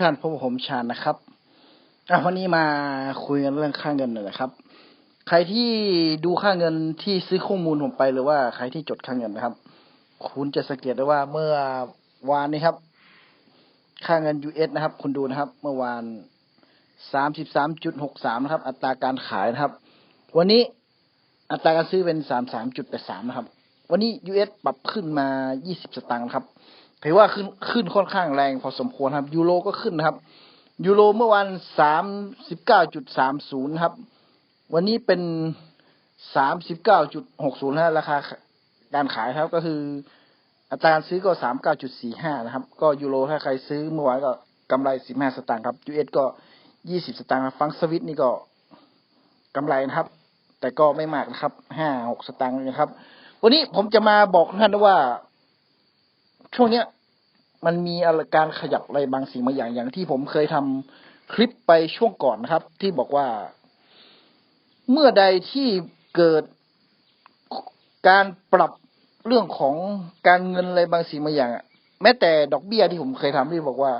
ท่านพบกับผมชาญนะครับอะวันนี้มาคุยกันเรื่องค่าเงินหน่อยนะครับ ใครที่ดูค่าเงินที่ซื้อข้อมูลผมไปหรือว่าใครที่จดค่าเงินนะครับ คุณจะสังเกตได้ว่าเมื่อวานนี้ครับ ค่าเงิน US นะครับ คุณดูนะครับ เมื่อวานสามสิบสามจุดหกสามนะครับ อัตราการขายนะครับ วันนี้อัตราการซื้อเป็นสามสามจุดแปดสามนะครับ วันนี้ US ปรับขึ้นมายี่สิบสตางค์ครับ ถือว่าขึ้นขึ้นค่อนข้างแรงพอสมควรครับ ยูโรก็ขึ้นนะครับ ยูโรเมื่อวันสามสิบเก้าจุดสามศูนย์ครับ วันนี้เป็นสามสิบเก้าจุดหกศูนย์นะราคาการขายครับก็คืออัตราการซื้อก็สามเก้าจุดสี่ห้านะครับ ก็ยูโรถ้าใครซื้อเมื่อวานก็กำไรสิบห้าสตางค์ครับยูเอสก็ยี่สิบสตางค์ฟังสวิตนี่ก็กำไรนะครับ แต่ก็ไม่มากนะครับห้าหกสตางค์นะครับ วันนี้ผมจะมาบอกท่านว่า ช่วงเนี้ยมันมีอะไรการขยับอะไรบางสิ่งบางอย่างอย่างที่ผมเคยทำคลิปไปช่วงก่อนนะครับ ที่บอกว่า เมื่อใดที่เกิดการปรับเรื่องของการเงินอะไรบางสิ่งบางอย่างอะแม้แต่ดอกเบี้ยที่ผมเคยทำที่บอกว่า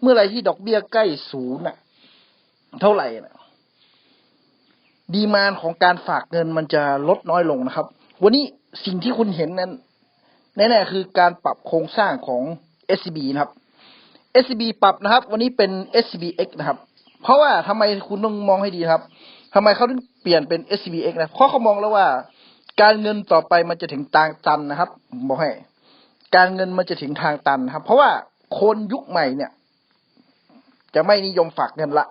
เมื่อไรที่ดอกเบี้ยใกล้ศูนย์น่ะ เท่าไหร่น่ะ ดีมานของการฝากเงินมันจะลดน้อยลงนะครับ วันนี้สิ่งที่คุณเห็นนั้น แน่ๆคือการปรับโครงสร้างของ SCB นะครับ SCB ปรับนะครับ วันนี้เป็น SCBX นะครับ เพราะว่าทำไมคุณต้องมองให้ดีครับทำไมเขาถึงเปลี่ยนเป็น SCBX นะเพราะเขามองแล้วว่า การเงินต่อไปมันจะถึงทางตันนะครับบอกให้ การเงินมันจะถึงทางตันครับ เพราะว่าคนยุคใหม่เนี่ย จะไม่นิยมฝากเงินละ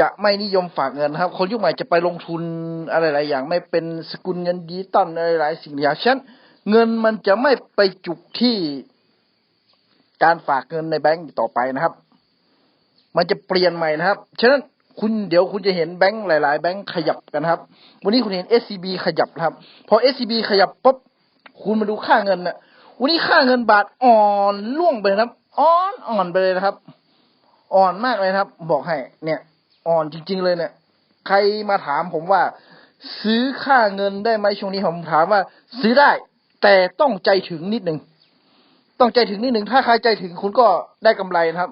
จะไม่นิยมฝากเงินครับ คนยุคใหม่จะไปลงทุนอะไรหลายอย่าง ไม่เป็นสกุลเงินดิจิตอลอะไรหลายสิ่งอย่างเช่น เงินมันจะไม่ไปจุกที่การฝากเงินในแบงก์ต่อไปนะครับ มันจะเปลี่ยนใหม่นะครับ ฉะนั้นคุณเดี๋ยวคุณจะเห็นแบงก์หลาย ๆ แบงก์ขยับกันครับ วันนี้คุณเห็น SCB ขยับครับ พอ SCB ขยับปุ๊บคุณมาดูค่าเงินนะวันนี้ค่าเงินบาทอ่อนล่วงไปนะครับอ่อนอ่อนไปเลยนะครับ อ่อนมากเลยครับ บอกให้ เนี่ย อ่อนจริง ๆ เลยเนี่ย ใครมาถามผมว่า ซื้อค่าเงินได้ไหมช่วงนี้ผมถามว่า ซื้อได้ แต่ต้องใจถึงนิดหนึ่งต้องใจถึงนิดหนึ่งถ้าใครใจถึงคุณก็ได้กำไรนะครับ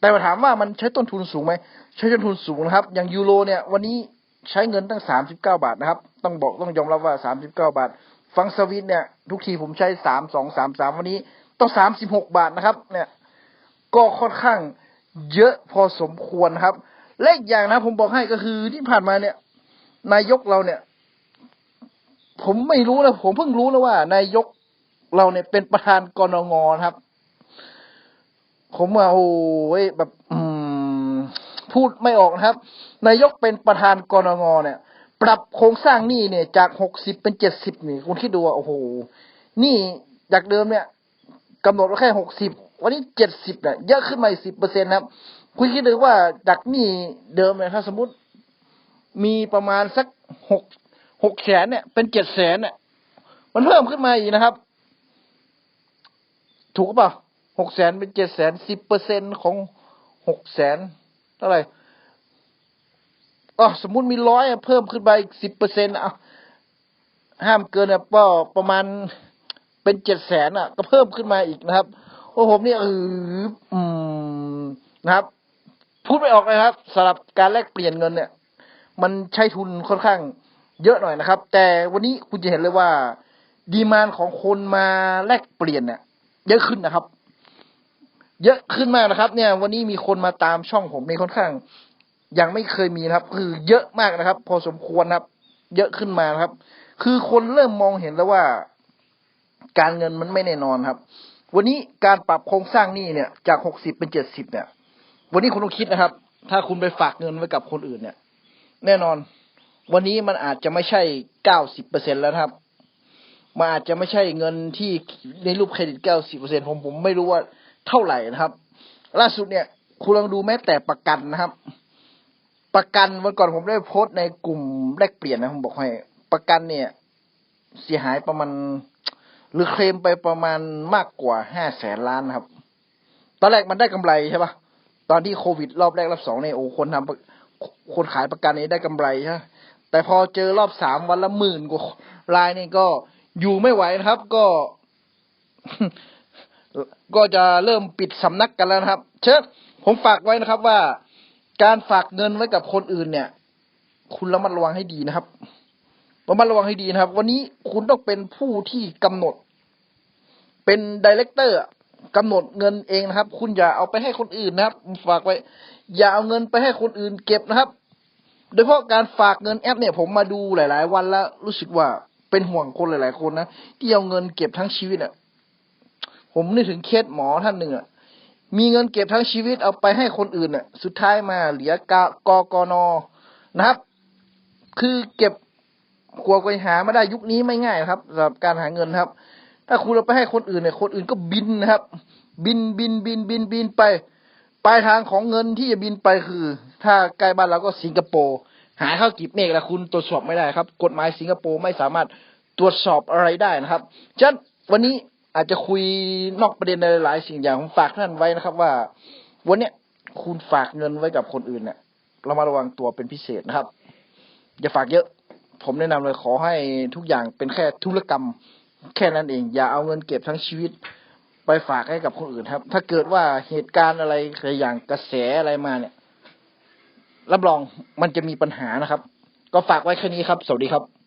แต่มาถามว่ามันใช้ต้นทุนสูงไหมใช้ต้นทุนสูงนะครับ อย่างยูโรเนี่ยวันนี้ใช้เงินตั้งสามสิบเก้าบาทนะครับ ต้องบอกต้องยอมรับว่าสามสิบเก้าบาท ฟังสวิตเนี่ย ทุกทีผมใช้สามสองสามสามวันนี้ต้องสามสิบหกบาทนะครับ เนี่ย ก็ค่อนข้างเยอะพอสมควรครับ และอีกอย่างนะผมบอกให้ก็คือที่ผ่านมาเนี่ย นายกเราเนี่ย ผมไม่รู้นะผมเพิ่งรู้นะว่านายกเราเนี่ยเป็นประธานกรงงนครับ ผมว่าโอ้ยแบบ อืม พูดไม่ออกนะครับ นายกเป็นประธานกรงงเนี่ย ปรับโครงสร้างหนี้เนี่ย จากหกสิบเป็นเจ็ดสิบนี่คุณคิดดูว่าโอ้โหนี่จากเดิมเนี่ยกำหนดไว้แค่หกสิบวันนี้เจ็ดสิบเนี่ยเยอะขึ้นมาสิบเปอร์เซ็นครับ คุณคิดดูว่าจากหนี้เดิมเนี่ยถ้าสมมติมีประมาณสักหก หกแสนเนี่ย เป็นเจ็ดแสนเนี่ย มันเพิ่มขึ้นมาอีกนะครับ ถูกเปล่าหกแสนเป็นเจ็ดแสนสิบเปอร์เซ็นของหกแสนเท่าไหร่ก็สมมุติมีร้อยเพิ่มขึ้นไปอีกสิบเปอร์เซ็นต์อะห้ามเกินอะก็ประมาณเป็นเจ็ดแสนอะ ก็เพิ่มขึ้นมาอีกนะครับโอ้ผมเนี่ยเอออืมนะครับ พูดไม่ออกเลยครับสำหรับการแลกเปลี่ยนเงินเนี่ย มันใช้ทุนค่อนข้าง เยอะหน่อยนะครับ แต่วันนี้คุณจะเห็นเลยว่า ดีมานของคนมาแลกเปลี่ยนเนี่ยเยอะขึ้นนะครับ เยอะขึ้นมากนะครับ เนี่ย วันนี้มีคนมาตามช่องผมในค่อนข้าง ยังไม่เคยมีนะครับ คือเยอะมากนะครับ พอสมควรครับ เยอะขึ้นมานครับ คือคนเริ่มมองเห็นแล้วว่า การเงินมันไม่แน่นอนครับ วันนี้การปรับโครงสร้างหนี้เนี่ย จากหกสิบเป็นเจ็ดสิบเนี่ย วันนี้คุณต้องคิดนะครับ ถ้าคุณไปฝากเงินไว้กับคนอื่นเนี่ย แน่นอน วันนี้มันอาจจะไม่ใช่เก้าสิบเปอร์เซ็นแล้วครับมันอาจจะไม่ใช่เงินที่ในรูปเครดิตเก้าสิบเปอร์เซ็นผมผมไม่รู้ว่าเท่าไหร่นะครับ ล่าสุดเนี่ยคุณลองดูแม้แต่ประกันนะครับ ประกันวันก่อนผมได้โพสต์ในกลุ่มแลกเปลี่ยนนะผมบอกให้ ประกันเนี่ย เสียหายประมาณหรือเคลมไปประมาณมากกว่าห้าแสนล้านนะครับ ตอนแรกมันได้กำไรใช่ปะตอนที่โควิดรอบแรกรอบสองเนี่ยโอ้คนทำคนขายประกันนี้ได้กำไรใช่ แต่พอเจอรอบสามวันละหมื่นกว่ารายนี่ก็อยู่ไม่ไหวนะครับ ก็ ก็จะเริ่มปิดสำนักกันแล้วนะครับ เชิญผมฝากไว้นะครับว่าการฝากเงินไว้กับคนอื่นเนี่ย คุณระมัดระวังให้ดีนะครับระมัดระวังให้ดีนะครับ วันนี้คุณต้องเป็นผู้ที่กำหนด เป็นดีเลกเตอร์กำหนดเงินเองนะครับ คุณอย่าเอาไปให้คนอื่นนะครับ ฝากไว้ อย่าเอาเงินไปให้คนอื่นเก็บนะครับ โดยเฉพาะการฝากเงินแอปเนี่ยผมมาดูหลาย ๆ วันแล้วรู้สึกว่าเป็นห่วงคนหลาย ๆ คนนะที่เอาเงินเก็บทั้งชีวิตอะผมนึกถึงเคสหมอท่านหนึ่งอะมีเงินเก็บทั้งชีวิตเอาไปให้คนอื่นอะ สุดท้ายมาเหลือกกกนนะครับ คือเก็บกลัวไปหาไม่ได้ยุคนี้ไม่ง่ายครับสำหรับการหาเงินครับ ถ้าคุณเอาไปให้คนอื่นเนี่ยคนอื่นก็บินนะครับ บินบินบินบินบินไป ปลายทางของเงินที่จะบินไปคือ ถ้าใกล้บ้านเราก็สิงคโปร์หาเข้ากีบเมฆแล้วคุณตรวจสอบไม่ได้ครับ กฎหมายสิงคโปร์ไม่สามารถตรวจสอบอะไรได้นะครับฉะนั้นวันนี้อาจจะคุยนอกประเด็นในหลายสิ่งอย่างผมฝากท่านไว้นะครับ ว่า วันเนี้ยคุณฝากเงินไว้กับคนอื่นเนี่ยเรามาระวังตัวเป็นพิเศษนะครับ อย่าฝากเยอะ ผมแนะนำเลยขอให้ทุกอย่างเป็นแค่ธุรกรรม แค่นั้นเอง อย่าเอาเงินเก็บทั้งชีวิต ไปฝากให้กับคนอื่นครับ ถ้าเกิดว่าเหตุการณ์อะไรอย่างกระแสอะไรมาเนี่ย รับรองมันจะมีปัญหานะครับ ก็ฝากไว้แค่นี้ครับ สวัสดีครับ